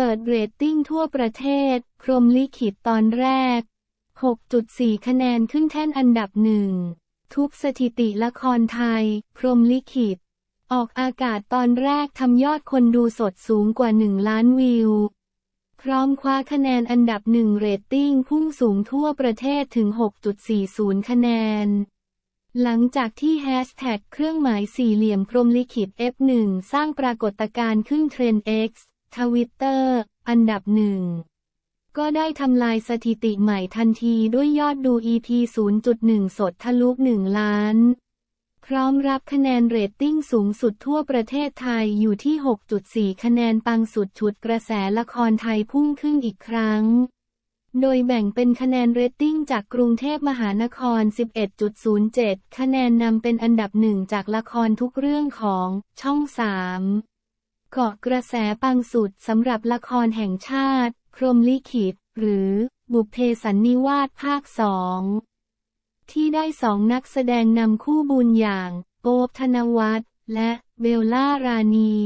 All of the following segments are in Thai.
เปิดเรตติ้งทั่วประเทศ พรมลิขิตตอนแรก 6.4 คะแนนขึ้นแท่นอันดับหนึ่ง ทุบสถิติละครไทย พรมลิขิต ออกอากาศตอนแรกทำยอดคนดูสดสูงกว่า 1 ล้านวิว พร้อมคว้าคะแนนอันดับหนึ่งเรตติ้งพุ่งสูงทั่วประเทศถึง 6.40 คะแนนหลังจากที่แฮชแท็กเครื่องหมายสี่เหลี่ยมพรมลิขิต F1 สร้างปรากฏการณ์ขึ้นเทรนด์ X ทวิตเตอร์ อันดับหนึ่ง ก็ได้ทำลายสถิติใหม่ทันทีด้วยยอดดู EP 0.1 สดทะลุ1ล้าน พร้อมรับคะแนนเรตติ้งสูงสุดทั่วประเทศไทยอยู่ที่ 6.4 คะแนนปังสุดฉุดกระแสละครไทยพุ่งขึ้นอีกครั้งโดยแบ่งเป็นคะแนนเรตติ้งจากกรุงเทพมหานคร 11.07 คะแนนนำเป็นอันดับหนึ่งจากละครทุกเรื่องของช่อง 3 เกาะกระแสปังสุดสำหรับละครแห่งชาติ พรมลิขิต หรือบุพเพสันนิวาสภาคสองที่ได้สองนักแสดงนำคู่บุญอย่างโป๊บธนวัฒน์และเบลล่ารานี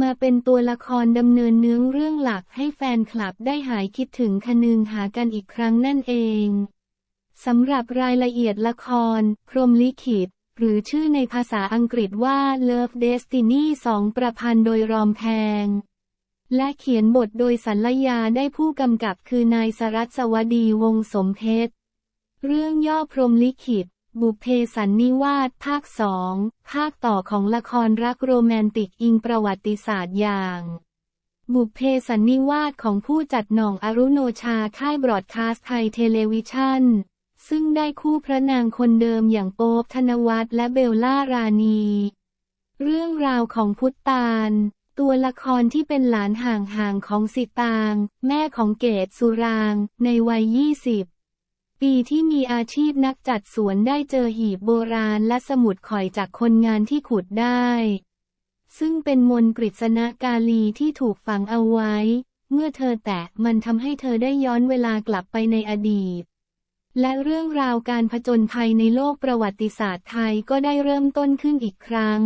มาเป็นตัวละครดำเนินเนื้อเรื่องหลักให้แฟนคลับได้หายคิดถึงคนึงหากันอีกครั้งนั่นเองสำหรับรายละเอียดละคร พรมลิขิต หรือชื่อในภาษาอังกฤษว่า Love Destiny 2 ประพันธ์โดยรอมแพง และเขียนบทโดยสัลยาได้ผู้กำกับคือนายสรัสวดีวงศ์สมเพชร เรื่องย่อพรมลิขิต บุพเพสันนิวาสภาคสองภาคต่อของละครรักโรแมนติกอิงประวัติศาสตร์อย่างบุพเพสันนิวาสของผู้จัดหน่องอรุโนชาค่ายบรอดคาสต์ไทยเทเลวิชั่น ซึ่งได้คู่พระนางคนเดิมอย่างโป๊บธนวัฒน์และเบลล่ารานีเรื่องราวของพุทธตาล ตัวละครที่เป็นหลานห่างๆของสิตาง แม่ของเกตสุราง ในวัย 20 ปีที่มีอาชีพนักจัดสวนได้เจอหีบโบราณและสมุดข่อยจากคนงานที่ขุดได้ ซึ่งเป็นมนต์กฤษณกาลีที่ถูกฝังเอาไว้ เมื่อเธอแตะมันทำให้เธอได้ย้อนเวลากลับไปในอดีต และเรื่องราวการผจญภัยในโลกประวัติศาสตร์ไทยก็ได้เริ่มต้นขึ้นอีกครั้ง